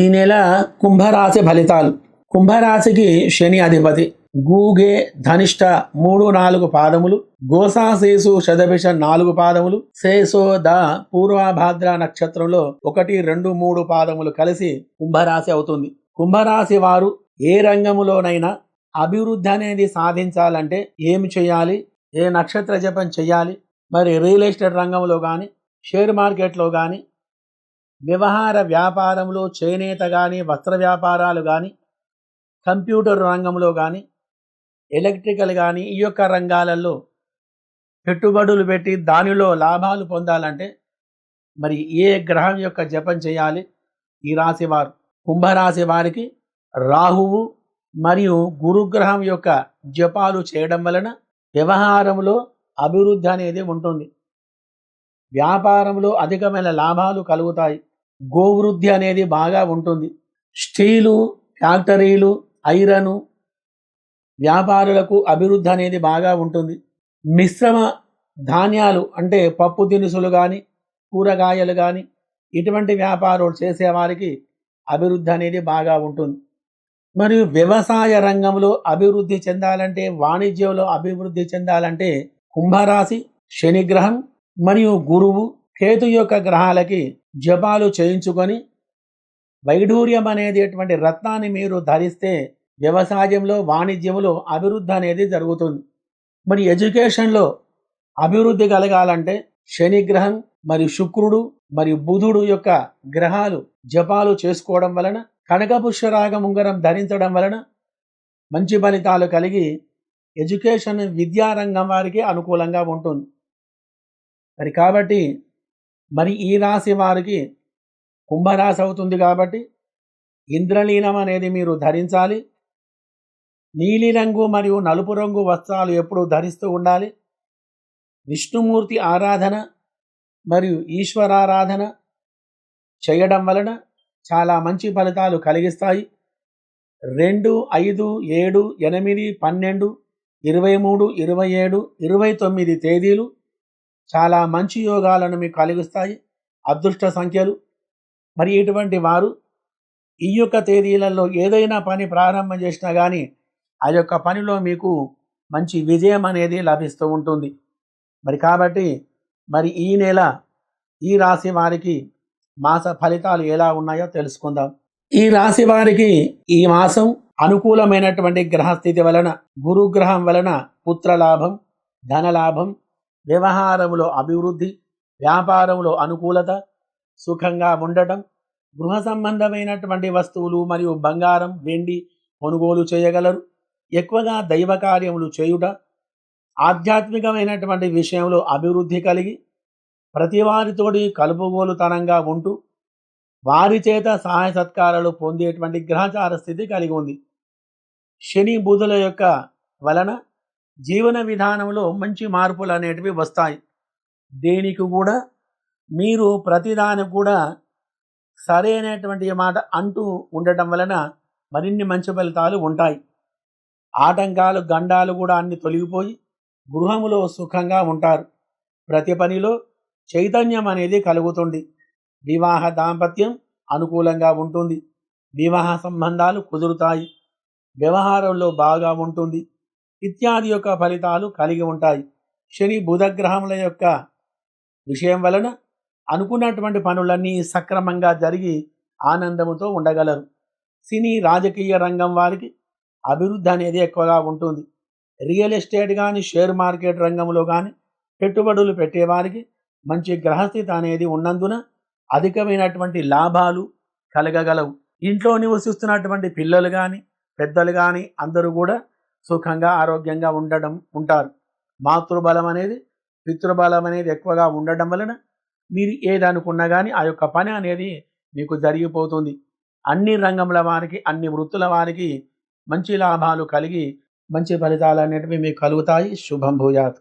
ఈ నెల కుంభరాశి ఫలితాలు. కుంభరాశికి శని అధిపతి. గూగే ధనిష్ట మూడు నాలుగు పాదములు. గోసాశేసు శతభిష నాలుగు పాదములు. శేషో ద పూర్వభాద్ర నక్షత్రంలో ఒకటి రెండు మూడు పాదములు కలిసి కుంభరాశి అవుతుంది. కుంభరాశి వారు ఏ రంగములోనైనా అభివృద్ధి అనేది సాధించాలంటే ఏమి చేయాలి? ఏ నక్షత్ర జపం చేయాలి? మరి రియల్ ఎస్టేట్ రంగంలో కానీ షేర్ మార్కెట్లో కానీ వ్యవహార వ్యాపారంలో చేనేత కానీ వస్త్ర వ్యాపారాలు కానీ కంప్యూటర్ రంగంలో కానీ ఎలక్ట్రికల్ కానీ ఈ యొక్క రంగాలలో పెట్టుబడులు పెట్టి దానిలో లాభాలు పొందాలంటే మరి ఏ గ్రహం యొక్క జపం చేయాలి? ఈ రాశి వారు. కుంభరాశి వారికి రాహువు మరియు గురుగ్రహం యొక్క జపాలు చేయడం వలన వ్యవహారంలో అభివృద్ధి అనేది ఉంటుంది. వ్యాపారంలో అధికమైన లాభాలు కలుగుతాయి. గోవృద్ధి అనేది బాగా ఉంటుంది. స్టీలు ఫ్యాక్టరీలు ఐరను వ్యాపారులకు అభివృద్ధి అనేది బాగా ఉంటుంది. మిశ్రమ ధాన్యాలు అంటే పప్పు దినుసులు కానీ కూరగాయలు కానీ ఇటువంటి వ్యాపారాలు చేసేవారికి అభివృద్ధి అనేది బాగా ఉంటుంది. మరియు వ్యవసాయ రంగంలో అభివృద్ధి చెందాలంటే వాణిజ్యంలో అభివృద్ధి చెందాలంటే కుంభరాశి శనిగ్రహం మరియు గురువు కేతు యొక్క గ్రహాలకి జపాలు చేయించుకొని వైఢూర్యం అనేటటువంటి రత్నాన్ని మీరు ధరిస్తే వ్యవసాయంలో వాణిజ్యంలో అభివృద్ధి అనేది జరుగుతుంది. మరి ఎడ్యుకేషన్లో అభివృద్ధి కలగాలంటే శనిగ్రహం మరియు శుక్రుడు మరియు బుధుడు యొక్క గ్రహాలు జపాలు చేసుకోవడం వలన కనకపుష్యరాగం ఉంగరం ధరించడం వలన మంచి ఫలితాలు కలిగి ఎడ్యుకేషన్ విద్యారంగం వారికి అనుకూలంగా ఉంటుంది. మరి కాబట్టి మరి ఈ రాశి వారికి కుంభరాశి అవుతుంది కాబట్టి ఇంద్రలీనం అనేది మీరు ధరించాలి. నీలిరంగు మరియు నలుపు రంగు వస్త్రాలు ఎప్పుడూ ధరిస్తూ ఉండాలి. విష్ణుమూర్తి ఆరాధన మరియు ఈశ్వరారాధన చేయడం వలన చాలా మంచి ఫలితాలు కలిగిస్తాయి. రెండు ఐదు ఏడు ఎనిమిది పన్నెండు ఇరవై మూడు ఇరవై ఏడు ఇరవై తొమ్మిది తేదీలు చాలా మంచి యోగాలను మీకు కలిగిస్తాయి. అదృష్ట సంఖ్యలు. మరి ఇటువంటి వారు ఈ యొక్క తేదీలలో ఏదైనా పని ప్రారంభం చేసినా కానీ ఆ యొక్క పనిలో మీకు మంచి విజయం అనేది లభిస్తూ ఉంటుంది. మరి కాబట్టి మరి ఈ నెల ఈ రాశి వారికి మాస ఫలితాలు ఎలా ఉన్నాయో తెలుసుకుందాం. ఈ రాశి వారికి ఈ మాసం అనుకూలమైనటువంటి గ్రహస్థితి వలన గురుగ్రహం వలన పుత్రలాభం ధనలాభం వ్యవహారములో అభివృద్ధి వ్యాపారంలో అనుకూలత సుఖంగా ఉండటం గృహ సంబంధమైనటువంటి వస్తువులు మరియు బంగారం వెండి కొనుగోలు చేయగలరు. ఎక్కువగా దైవ కార్యములు చేయుట ఆధ్యాత్మికమైనటువంటి విషయంలో అభివృద్ధి కలిగి ప్రతివారితోటి కలుపుగోలుతనంగా ఉంటూ వారి చేత సహాయ సత్కారాలు పొందేటువంటి గ్రహచార స్థితి కలిగి ఉంది. శని బుధుల యొక్క వలన జీవన విధానంలో మంచి మార్పులు అనేటివి వస్తాయి. దేనికి కూడా? మీరు ప్రతిదానికి కూడా సరైనటువంటి మాట అంటూ ఉండటం వలన మరిన్ని మంచి ఫలితాలు ఉంటాయి. ఆటంకాలు గండాలు కూడా అన్ని తొలగిపోయి గృహములో సుఖంగా ఉంటారు. ప్రతి పనిలో చైతన్యం అనేది కలుగుతుంది. వివాహ దాంపత్యం అనుకూలంగా ఉంటుంది. వివాహ సంబంధాలు కుదురుతాయి. వ్యవహారంలో బాగా ఉంటుంది. ఇత్యాది యొక్క ఫలితాలు కలిగి ఉంటాయి. శని బుధగ్రహముల యొక్క విషయం వలన అనుకున్నటువంటి పనులన్నీ సక్రమంగా జరిగి ఆనందముతో ఉండగలరు. సినీ రాజకీయ రంగం వారికి అభివృద్ధి అనేది ఎక్కువగా ఉంటుంది. రియల్ ఎస్టేట్ కానీ షేర్ మార్కెట్ రంగంలో కానీ పెట్టుబడులు పెట్టేవారికి మంచి గ్రహస్థిత అనేది ఉన్నందున అధికమైనటువంటి లాభాలు కలగగలవు. ఇంట్లో నివసిస్తున్నటువంటి పిల్లలు కానీ పెద్దలు కానీ అందరూ కూడా సుఖంగా ఆరోగ్యంగా ఉండడం ఉంటారు. మాతృబలం అనేది పితృబలం అనేది ఎక్కువగా ఉండడం వలన మీరు ఏదనుకున్నా కానీ ఆ యొక్క పని అనేది మీకు జరిగిపోతుంది. అన్ని రంగముల వారికి అన్ని వృత్తుల వారికి మంచి లాభాలు కలిగి మంచి ఫలితాలు అనేటివి మీకు కలుగుతాయి. శుభం భూయాత్.